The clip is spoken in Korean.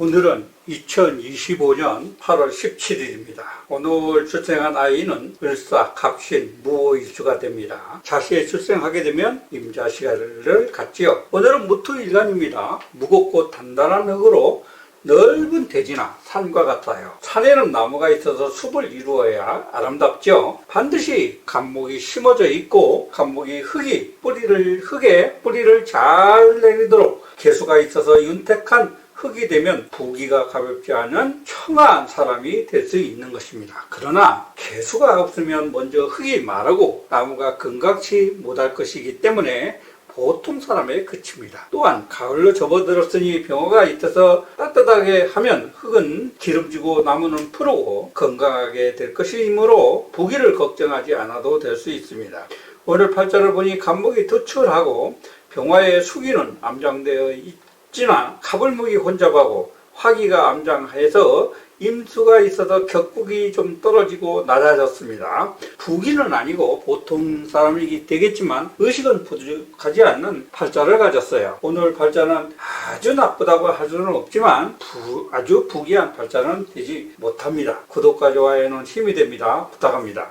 오늘은 2025년 8월 17일입니다. 오늘 출생한 아이는 을사, 갑신, 무오일주가 됩니다. 자시에 출생하게 되면 임자시간을 갖지요. 오늘은 무토일간입니다. 무겁고 단단한 흙으로 넓은 대지나 산과 같아요. 산에는 나무가 있어서 숲을 이루어야 아름답죠. 반드시 감목이 심어져 있고 감목이 흙이 뿌리를 흙에 뿌리를 잘 내리도록 개수가 있어서 윤택한 흙이 되면 부기가 가볍지 않은 청아한 사람이 될 수 있는 것입니다. 그러나 개수가 없으면 먼저 흙이 마르고 나무가 건강치 못할 것이기 때문에 보통 사람에 그칩니다. 또한 가을로 접어들었으니 병어가 있어서 따뜻하게 하면 흙은 기름지고 나무는 푸르고 건강하게 될 것이므로 부기를 걱정하지 않아도 될 수 있습니다. 오늘 팔자를 보니 간목이 도출하고 병화의 수기는 암장되어 있 지나 가불목이 혼잡하고 화기가 암장해서 임수가 있어서 격국이 좀 떨어지고 낮아졌습니다. 부기는 아니고 보통 사람이기 되겠지만 의식은 부족하지 않는 팔자를 가졌어요. 오늘 팔자는 아주 나쁘다고 할 수는 없지만 부- 아주 부기한 팔자는 되지 못합니다. 구독과 좋아요는 힘이 됩니다. 부탁합니다.